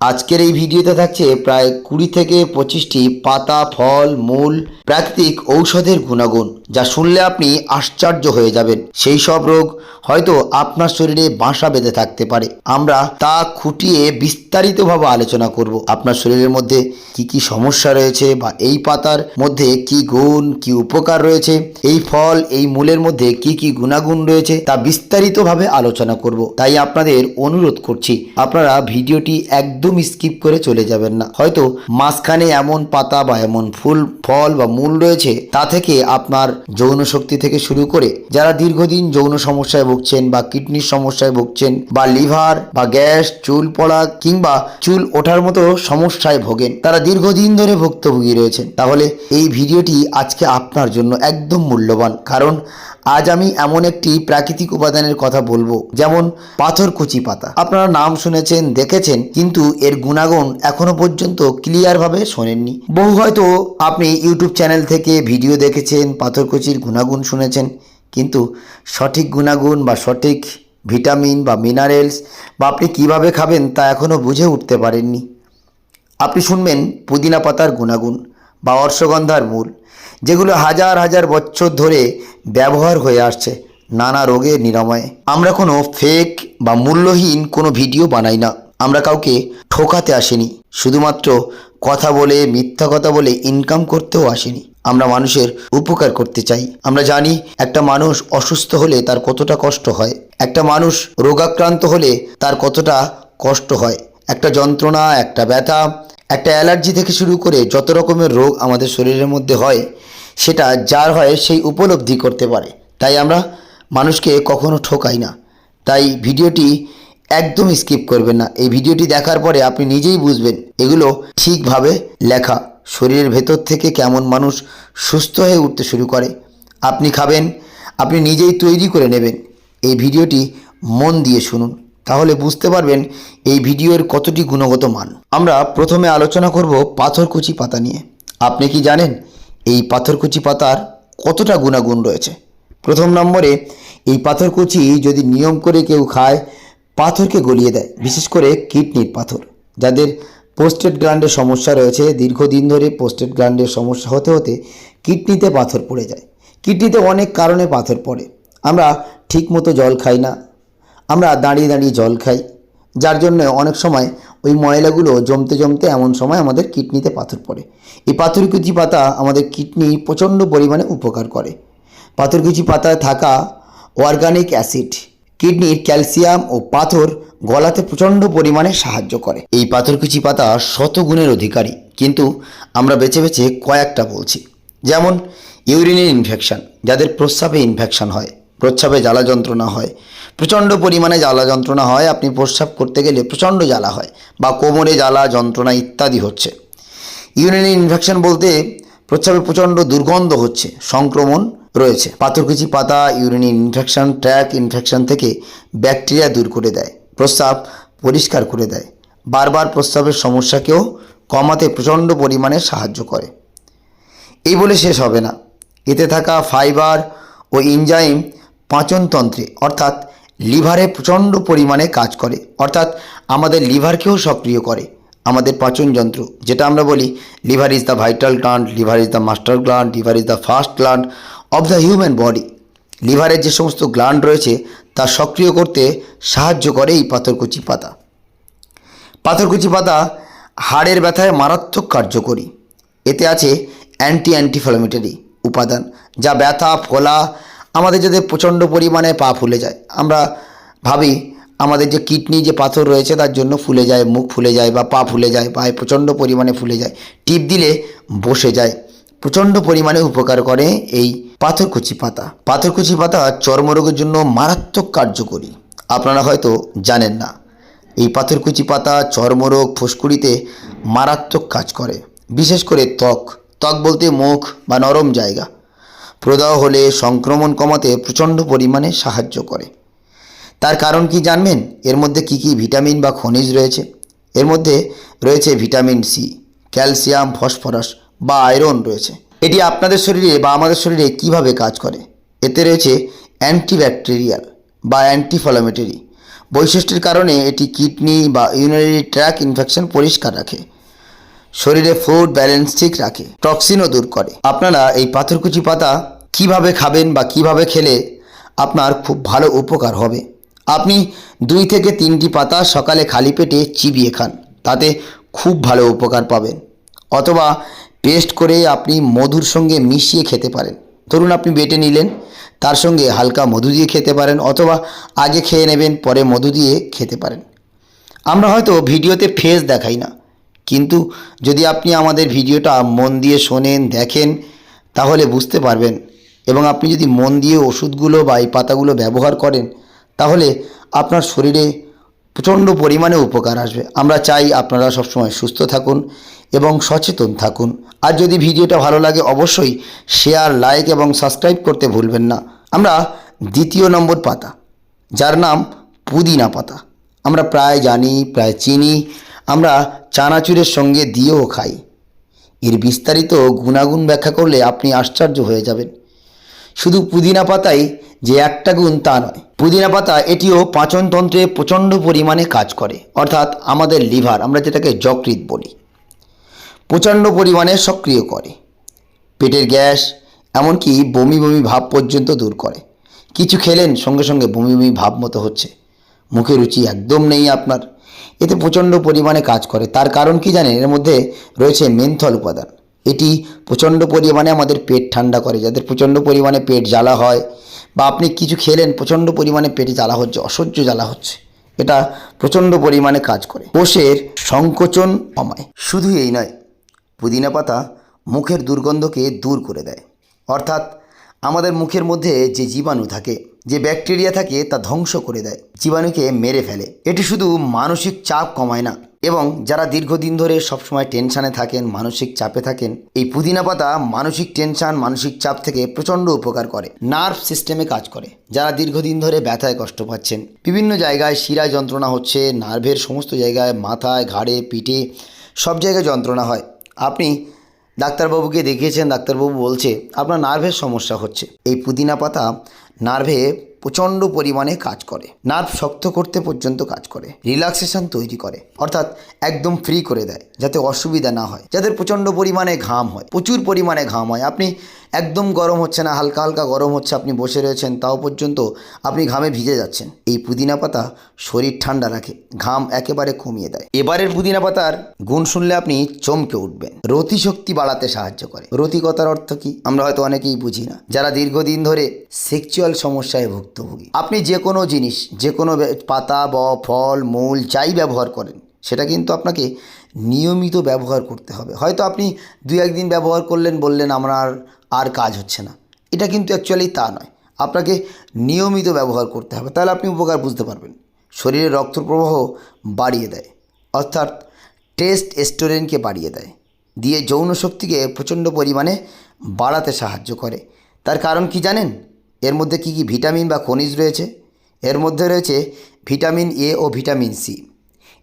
আজকের এই ভিডিওতে থাকছে প্রায় কুড়ি থেকে পঁচিশটি পাতা, ফল, মূল, প্রাকৃতিক ঔষধের গুণাগুণ, যা শুনলে আপনি আশ্চর্য হয়ে যাবেন। সেই সব রোগ হয়তো আপনার শরীরে বাসা বেঁধে থাকতে পারে। আমরা তা খুঁটিয়ে বিস্তারিতভাবে আলোচনা করব। আপনার শরীরের মধ্যে কি কি সমস্যা রয়েছে বা এই পাতার মধ্যে কি গুণ, কি উপকার রয়েছে? এই ফল, এই মূলের মধ্যে কি কি গুণাগুণ রয়েছে? তা বিস্তারিতভাবে আলোচনা করব। তাই আপনাদের অনুরোধ করছি, আপনারা ভিডিওটি একদম স্কিপ করে চলে যাবেন না। হয়তো মাঝখানে এমন পাতা বা এমন ফুল, ফল বা মূল রয়েছে, তা থেকে আপনার যৌন শক্তি থেকে শুরু করে যারা দীর্ঘদিন যৌন সমস্যায় ভুগছেন বা কিডনির সমস্যায় ভুগছেন বা লিভার বা গ্যাস, চুল পড়া কিংবা চুল ওঠার মতো সমস্যায় ভোগেন, তারা দীর্ঘদিন ধরে ভুক্তভোগী রয়েছেন। তাহলে এই ভিডিওটি আজকে আপনার জন্য একদম মূল্যবান, কারণ আজ আমি এমন একটি প্রাকৃতিক উপাদানের কথা বলব, যেমন পাথরকুচি পাতা। আপনারা নাম শুনেছেন, দেখেছেন, কিন্তু এর গুণাগুণ এখনও পর্যন্ত ক্লিয়ারভাবে শোনেননি। বহু হয়তো আপনি ইউটিউব চ্যানেল থেকে ভিডিও দেখেছেন, পাথরকুচির গুণাগুণ শুনেছেন, কিন্তু সঠিক গুণাগুণ বা সঠিক ভিটামিন বা মিনারেলস বা আপনি কীভাবে খাবেন তা এখনও বুঝে উঠতে পারেননি। আপনি শুনবেন পুদিনা পাতার গুণাগুণ বা অর্শগন্ধার মূল, যেগুলো হাজার হাজার বছর ধরে ব্যবহার হয়ে আসছে নানা রোগের নিরাময়ে। আমরা কোনো ফেক বা মূল্যহীন কোনো ভিডিও বানাই না। আমরা কাউকে ঠোকাতে আসিনি, শুধুমাত্র কথা বলে, মিথ্যা কথা বলে ইনকাম করতেও আসিনি। আমরা মানুষের উপকার করতে চাই। আমরা জানি একটা মানুষ অসুস্থ হলে তার কতটা কষ্ট হয়। একটা মানুষ রোগাক্রান্ত হলে তার কতটা কষ্ট হয়। একটা যন্ত্রণা, একটা ব্যথা, একটা অ্যালার্জি থেকে শুরু করে যত রকমের রোগ আমাদের শরীরের মধ্যে হয়, সেটা যার হয় সেই উপলব্ধি করতে পারে। তাই আমরা মানুষকে কখনো ঠকাই না। তাই ভিডিওটি একদম স্কিপ করবেন না। এই ভিডিওটি দেখার পরে আপনি নিজেই বুঝবেন এগুলো ঠিকভাবে লেখা। শরীরের ভেতর থেকে কেমন মানুষ সুস্থ হয়ে উঠতে শুরু করে। আপনি খাবেন, আপনি নিজেই তৈরি করে নেবেন। এই ভিডিওটি মন দিয়ে শুনুন, তাহলে বুঝতে পারবেন এই ভিডিওর কতটি গুণগত মান। আমরা প্রথমে আলোচনা করব পাথরকুচি পাতা নিয়ে। আপনি কি জানেন এই পাথরকুচি পাতার কতটা গুণাগুণ রয়েছে? প্রথম নম্বরে, এই পাথরকুচি যদি নিয়ম করে কেউ খায় পাথরকে গলিয়ে দেয়, বিশেষ করে কিডনির পাথর। যাদের পোস্টেড গ্ল্যান্ডের সমস্যা রয়েছে, দীর্ঘদিন ধরে পোস্টেড গ্ল্যান্ডের সমস্যা হতে হতে কিডনিতে পাথর পড়ে যায়। কিডনিতে অনেক কারণে পাথর পড়ে। আমরা ঠিকমতো জল খাই না। আমরা দাঁড়িয়ে দাঁড়িয়ে জল খাই। যার জন্য অনেক সময় ওই ময়লাগুলো জমতে জমতে এমন সময় আমাদের কিডনিতে পাথর পড়ে। এই পাথরকুচি পাতা আমাদের কিডনি প্রচণ্ড পরিমাণে উপকার করে। পাথরকুচি পাতায় থাকা অর্গানিক অ্যাসিড কিডনির ক্যালসিয়াম ও পাথর গলাতে প্রচণ্ড পরিমাণে সাহায্য করে। এই পাথরকুচি পাতা শত গুণের অধিকারী। কিন্তু আমরা বেছে বেছে কয়েকটা বলছি। যেমন, ইউরিনের ইনফেকশন, যাদের প্রস্রাবে ইনফেকশন হয়। প্রস্রাবে জ্বালা যন্ত্রণা হয়। প্রচণ্ড পরিমাণে জ্বালা যন্ত্রণা হয়, আপনি প্রস্রাব করতে গেলে প্রচণ্ড জ্বালা হয় বা কোমরে জ্বালা যন্ত্রণা ইত্যাদি হচ্ছে। ইউরিনের ইনফেকশন বলতে প্রস্রাবে প্রচণ্ড দুর্গন্ধ হচ্ছে, সংক্রমণ রয়েছে। পাথরকুচি পাতা, ইউরিনের ইনফেকশন ট্র্যাক ইনফেকশন থেকে ব্যাকটেরিয়া দূর করে দেয়, প্রস্রাব পরিষ্কার করে দেয়। বারবার প্রস্রাবের সমস্যাকেও কমাতে প্রচণ্ড পরিমাণে সাহায্য করে। এই বলে শেষ হবে না। এতে থাকা ফাইবার ও ইনজাইম পাচনতন্ত্রে অর্থাৎ লিভারে প্রচণ্ড পরিমাণে কাজ করে, অর্থাৎ আমাদের লিভারকেও সক্রিয় করে। আমাদের পাচন যন্ত্র, যেটা আমরা বলি liver is the vital gland, liver is the master gland, liver is the first gland of the human body. লিভারের যে সমস্ত গ্ল্যান্ড রয়েছে, তা সক্রিয় করতে সাহায্য করে এই পাথরকুচি পাতা। পাথরকুচি পাতা হাড়ের ব্যথায় মারাত্মক কার্যকরী। এতে আছে অ্যান্টি অ্যান্টিফ্লামেটারি উপাদান, যা ব্যথা, ফোলা, আমাদের যাতে প্রচণ্ড পরিমাণে পা ফুলে যায়। আমরা ভাবি আমাদের যে কিডনি, যে পাথর রয়েছে, তার জন্য ফুলে যায়, মুখ ফুলে যায় বা পা ফুলে যায় পায়ে প্রচণ্ড পরিমাণে ফুলে যায়। টিপ দিলে বসে যায়। প্রচণ্ড পরিমাণে উপকার করে এই পাথরকুচি পাতা। পাথরকুচি পাতা চর্মরোগের জন্য মারাত্মক কার্যকরী। আপনারা হয়তো জানেন না। এই পাথরকুচি পাতা চর্মরোগ ফুসকুড়িতে মারাত্মক কাজ করে। বিশেষ করে ত্বক। ত্বক বলতে মুখ বা নরম জায়গা। প্রদাহ হলে সংক্রমণ কমাতে প্রচণ্ড পরিমাণে সাহায্য করে। তার কারণ কি জানবেন? এর মধ্যে কি কি ভিটামিন বা খনিজ রয়েছে? এর মধ্যে রয়েছে ভিটামিন সি, ক্যালসিয়াম, ফসফরাস বা আয়রন রয়েছে। এটি আপনাদের শরীরে বা আমাদের শরীরে কীভাবে কাজ করে? এতে রয়েছে অ্যান্টিব্যাকটেরিয়াল বা অ্যান্টিফ্লামেটরি। বৈশিষ্ট্যের কারণে এটি কিডনি বা ইউনারি ট্র্যাক ইনফেকশন পরিষ্কার রাখে। শরীরে ফুড ব্যালেন্স ঠিক রাখে। টক্সিনও দূর করে। আপনারা এই পাথরকুচি পাতা কীভাবে খাবেন বা কীভাবে খেলে আপনার খুব ভালো উপকার হবে। আপনি দুই থেকে তিনটি পাতা সকালে খালি পেটে চিবিয়ে খান, তাতে খুব ভালো উপকার পাবেন। অথবা পেস্ট করে আপনি মধুর সঙ্গে মিশিয়ে খেতে পারেন। ধরুন আপনি বেটে নিলেন, তার সঙ্গে হালকা মধু দিয়ে খেতে পারেন, অথবা আগে খেয়ে নেবেন, পরে মধু দিয়ে খেতে পারেন। আমরা হয়তো ভিডিওতে ফেস দেখাই না, কিন্তু যদি আপনি আমাদের ভিডিওটা মন দিয়ে শোনেন, দেখেন, তাহলে বুঝতে পারবেন। এবং আপনি যদি মন দিয়ে ওষুধগুলো বা এই পাতাগুলো ব্যবহার করেন তাহলে আপনার শরীরে প্রচণ্ড পরিমাণে উপকার আসবে। আমরা চাই আপনারা সবসময় সুস্থ থাকুন এবং সচেতন থাকুন। আর যদি ভিডিওটা ভালো লাগে, অবশ্যই শেয়ার লাইক এবং সাবস্ক্রাইব করতে ভুলবেন না। আমরা দ্বিতীয় নম্বর পাতা, যার নাম পুদিনা পাতা। আমরা প্রায় জানি, প্রায় চিনি। আমরা চানাচুরের সঙ্গে দিয়েও খাই। এর বিস্তারিত গুণাগুণ ব্যাখ্যা করলে আপনি আশ্চর্য হয়ে যাবেন। শুধু পুদিনা পাতাই যে একটা গুণ তা নয়। পুদিনা পাতা এটিও পাচনতন্ত্রে প্রচণ্ড পরিমাণে কাজ করে, অর্থাৎ আমাদের লিভার, আমরা যেটাকে যকৃৎ বলি, প্রচণ্ড পরিমাণে সক্রিয় করে। পেটের গ্যাস, এমনকি বমি বমি ভাব পর্যন্ত দূর করে। কিছু খেলেন, সঙ্গে সঙ্গে বমি বমি ভাব মতো হচ্ছে। মুখে রুচি একদম নেই আপনার। এতে প্রচণ্ড পরিমাণে কাজ করে। তার কারণ কি জানেন? এর মধ্যে রয়েছে মেন্থল উপাদান। এটি প্রচণ্ড পরিমাণে আমাদের পেট ঠান্ডা করে। যাদের প্রচণ্ড পরিমাণে পেট জ্বালা হয় বা আপনি কিছু খেলেন, প্রচণ্ড পরিমাণে পেটে জ্বালা হচ্ছে, অসহ্য জ্বালা হচ্ছে, এটা প্রচণ্ড পরিমাণে কাজ করে। কোষের সংকোচন কমায়। শুধু এই নয়, পুদিনা পাতা মুখের দুর্গন্ধকে দূর করে দেয়। অর্থাৎ আমাদের মুখের মধ্যে যে জীবাণু থাকে, যে ব্যাকটেরিয়া থাকে, তা ধ্বংস করে দেয়। জীবাণুকে মেরে ফেলে। এটি শুধু মানসিক চাপ কমায় না এবং যারা দীর্ঘদিন ধরে সবসময় টেনশানে থাকেন, মানসিক চাপে থাকেন, এই পুদিনা পাতা মানসিক টেনশান, মানসিক চাপ থেকে প্রচণ্ড উপকার করে। নার্ভ সিস্টেমে কাজ করে। যারা দীর্ঘদিন ধরে ব্যথায় কষ্ট পাচ্ছেন, বিভিন্ন জায়গায় শিরায় যন্ত্রণা হচ্ছে, নার্ভের সমস্ত জায়গায় মাথায়, ঘাড়ে, পিঠে সব জায়গায় যন্ত্রণা হয়। আপনি ডাক্তারবাবুকে দেখিয়েছেন, ডাক্তারবাবু বলছে, আপনার নার্ভের সমস্যা হচ্ছে। এই পুদিনা পাতা নার্ভে প্রচণ্ড পরিমাণে কাজ করে। নার্ভ শক্ত করতে পর্যন্ত কাজ করে। রিল্যাক্সেশন তৈরি করে। অর্থাৎ একদম ফ্রি করে দেয়, যাতে অসুবিধা না হয়। যাদের প্রচণ্ড পরিমাণে ঘাম হয়, প্রচুর পরিমাণে ঘাম হয়, আপনি একদম গরম হচ্ছে না, হালকা হালকা গরম হচ্ছে, আপনি বসে রয়েছেন, তাও পর্যন্ত আপনি ঘামে ভিজে যাচ্ছেন। এই পুদিনা পাতা শরীর ঠান্ডা রাখে, ঘাম একেবারে কমিয়ে দেয়। এবারের পুদিনা পাতার গুণ শুনলে আপনি চমকে উঠবেন। রতি শক্তি বাড়াতে সাহায্য করে। রতিকতার অর্থ কি? আমরা হয়তো অনেকেই বুঝি না। যারা দীর্ঘদিন ধরে সেক্সুয়াল সমস্যায় ভুক্তভোগী আপনি যে কোনো জিনিস, যে কোনো পাতা বা ফল, মূল যাই ব্যবহার করেন, সেটা কিন্তু আপনাকে নিয়মিত ব্যবহার করতে হবে। হয়তো আপনি দু একদিন ব্যবহার করলেন, বললেন, আমার আর কাজ হচ্ছে না। এটা কিন্তু অ্যাকচুয়ালি তা নয়। আপনাকে নিয়মিত ব্যবহার করতে হবে। তাহলে আপনি উপকার বুঝতে পারবেন। শরীরে রক্ত প্রবাহ বাড়িয়ে দেয়। অর্থাৎ টেস্ট এস্টোরেনকে বাড়িয়ে দেয়। দিয়ে যৌন শক্তিকে প্রচণ্ড পরিমাণে বাড়াতে সাহায্য করে। তার কারণ কি জানেন? এর মধ্যে কি কি ভিটামিন বা খনিজ রয়েছে? এর মধ্যে রয়েছে ভিটামিন এ ও ভিটামিন সি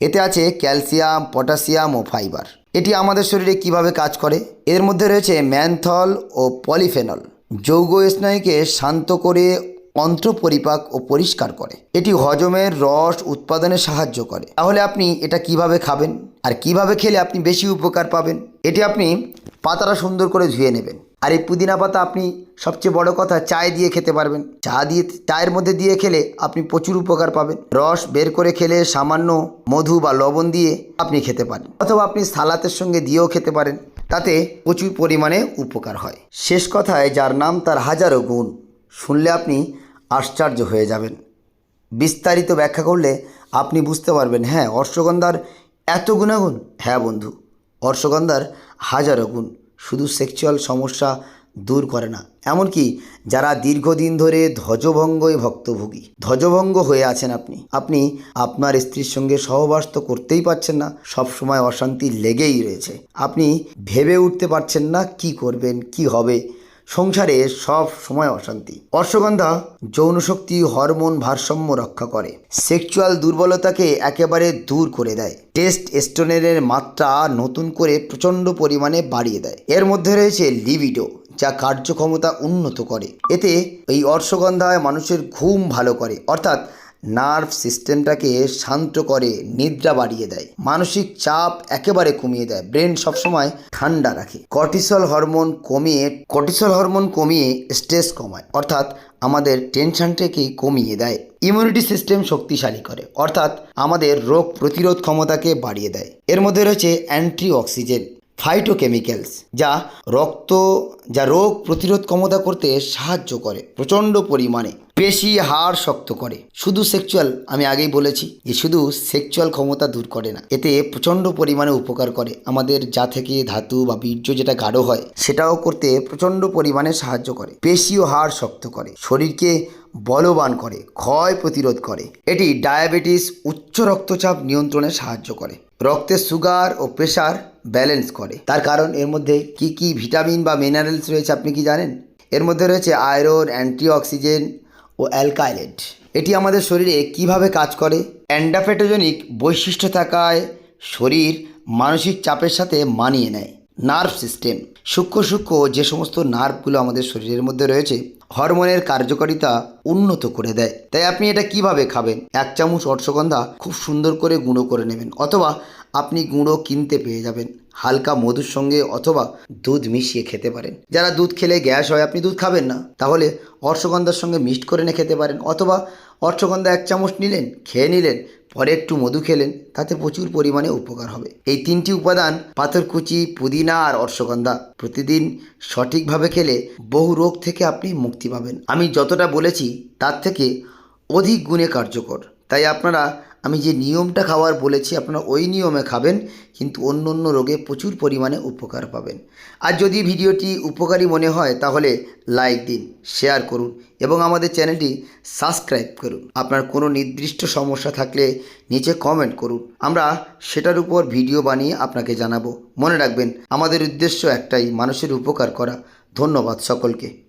এতে আছে ক্যালসিয়াম, পটাশিয়াম ও ফাইবার। এটি আমাদের শরীরে কীভাবে কাজ করে? এর মধ্যে রয়েছে ম্যানথল ও পলিফেনল। যৌগ স্নায়ুকে শান্ত করে, অন্ত্র পরিপাক ও পরিষ্কার করে। এটি হজমের রস উৎপাদনে সাহায্য করে। তাহলে আপনি এটা কীভাবে খাবেন? আর কীভাবে খেলে আপনি বেশি উপকার পাবেন? এটি আপনি পাতাটা সুন্দর করে ধুয়ে নেবেন। আর এই পুদিনা পাতা আপনি সবচেয়ে বড় কথা চায় দিয়ে খেতে পারবেন। চা দিয়ে, চায়ের মধ্যে দিয়ে খেলে আপনি প্রচুর উপকার পাবেন। রস বের করে খেলে সামান্য মধু বা লবণ দিয়ে আপনি খেতে পারেন। অথবা আপনি সালাতের সঙ্গে দিয়েও খেতে পারেন। তাতে প্রচুর পরিমাণে উপকার হয়। শেষ কথায় যার নাম তার হাজারো গুণ, শুনলে আপনি আশ্চর্য হয়ে যাবেন। বিস্তারিত ব্যাখ্যা করলে আপনি বুঝতে পারবেন হ্যাঁ অর্শগন্ধার এত গুণাগুণ। হ্যাঁ বন্ধু, অর্শগন্ধার হাজারো গুণ। শুধু সেক্সুয়াল সমস্যা দূর করে না, এমনকি যারা দীর্ঘদিন ধরে ধ্বজভঙ্গই ভক্তভোগী, ধ্বজভঙ্গ হয়ে আছেন আপনি আপনি আপনার স্ত্রীর সঙ্গে সহবাস তো করতেই পারছেন না সব সময় অশান্তি লেগেই রয়েছে। আপনি ভেবে উঠতে পারছেন না কি করবেন, কি হবে সংসারে সব সময় অশান্তি। অশ্বগন্ধা যৌন শক্তি হরমোন ভারসাম্য রক্ষা করে। সেক্সুয়াল দুর্বলতাকে একেবারে দূর করে দেয়। টেস্ট এস্টোনের মাত্রা নতুন করে প্রচণ্ড পরিমাণে বাড়িয়ে দেয়। এর মধ্যে রয়েছে লিবিডো, যা কার্যক্ষমতা উন্নত করে। এতে এই অর্শগন্ধায় মানুষের ঘুম ভালো করে। অর্থাৎ নার্ভ সিস্টেমটাকে শান্ত করে, নিদ্রা বাড়িয়ে দেয়। মানসিক চাপ একেবারে কমিয়ে দেয়। ব্রেন সবসময় ঠান্ডা রাখে। কর্টিসল হরমোন কমিয়ে, কর্টিসল হরমোন কমিয়ে স্ট্রেস কমায়। অর্থাৎ আমাদের টেনশনটাকে কমিয়ে দেয়। ইমিউনিটি সিস্টেম শক্তিশালী করে। অর্থাৎ আমাদের রোগ প্রতিরোধ ক্ষমতাকে বাড়িয়ে দেয়। এর মধ্যে রয়েছে অ্যান্টি অক্সিজেন ফাইটোকেমিক্যালস যা রক্ত, যা রোগ প্রতিরোধ ক্ষমতা করতে সাহায্য করে, প্রচণ্ড পরিমাণে। পেশি, হাড় শক্ত করে। শুধু সেক্সুয়াল আমি আগেই বলেছি যে শুধু সেক্সুয়াল ক্ষমতা দূর করে না, এতে প্রচণ্ড পরিমাণে উপকার করে। আমাদের যা থেকে ধাতু বা বীর্য যেটা গাঢ় হয়, সেটাও করতে প্রচণ্ড পরিমাণে সাহায্য করে। পেশি ও হাড় শক্ত করে, শরীরকে বলবান করে, ক্ষয় প্রতিরোধ করে। এটি ডায়াবেটিস, উচ্চ রক্তচাপ নিয়ন্ত্রণে সাহায্য করে। রক্তে সুগার ও প্রেশার ব্যালেন্স করে। তার কারণ এর মধ্যে কি কি ভিটামিন বা মিনারেলস রয়েছে আপনি কি জানেন? এর মধ্যে রয়েছে আয়রন অ্যান্টিঅক্সিজেন ও অ্যালকাইলেট এটি আমাদের শরীরে কীভাবে কাজ করে? অ্যান্ডাফেটোজেনিক বৈশিষ্ট্য থাকায় শরীর মানসিক চাপের সাথে মানিয়ে নেয়। Nerve system. সূক্ষ্ম সূক্ষ্ম যে সমস্ত নার্ভগুলো আমাদের শরীরের মধ্যে রয়েছে, হরমোনের কার্যকারিতা উন্নত করে দেয়। তাই আপনি এটা কীভাবে খাবেন? এক চামচ অর্শগন্ধা খুব সুন্দর করে গুঁড়ো করে নেবেন, অথবা আপনি গুঁড়ো কিনতে পেয়ে যাবেন, হালকা মধুর সঙ্গে অথবা দুধ মিশিয়ে খেতে পারেন। যারা দুধ খেলে গ্যাস হয়, আপনি দুধ খাবেন না। তাহলে অর্শগন্ধার সঙ্গে মিক্সড করে নিয়ে খেতে পারেন, অথবা অর্শগন্ধা এক চামচ নিলেন, খেয়ে নিলেন, পরে একটু মধু খেলেন, তাতে প্রচুর পরিমাণে উপকার হবে। এই তিনটি উপাদান পাথরকুচি পুদিনা আর অর্শগন্ধা প্রতিদিন সঠিকভাবে খেলে বহু রোগ থেকে আপনি মুক্তি পাবেন। আমি যতটা বলেছি, তার থেকে অধিক গুণে কার্যকর। তাই আপনারা আমি যে নিয়মটা খাওয়ার বলেছি, আপনারা ওই নিয়মে খাবেন, কিন্তু অন্য অন্য রোগে প্রচুর পরিমাণে উপকার পাবেন। আর যদি ভিডিওটি উপকারী মনে হয়, তাহলে লাইক দিন, শেয়ার করুন, এবং আমাদের চ্যানেলটি সাবস্ক্রাইব করুন। আপনার কোনো নির্দিষ্ট সমস্যা থাকলে নিচে কমেন্ট করুন। আমরা সেটার উপর ভিডিও বানিয়ে আপনাকে জানাব। মনে রাখবেন, আমাদের উদ্দেশ্য একটাই, মানুষের উপকার করা। ধন্যবাদ সকলকে।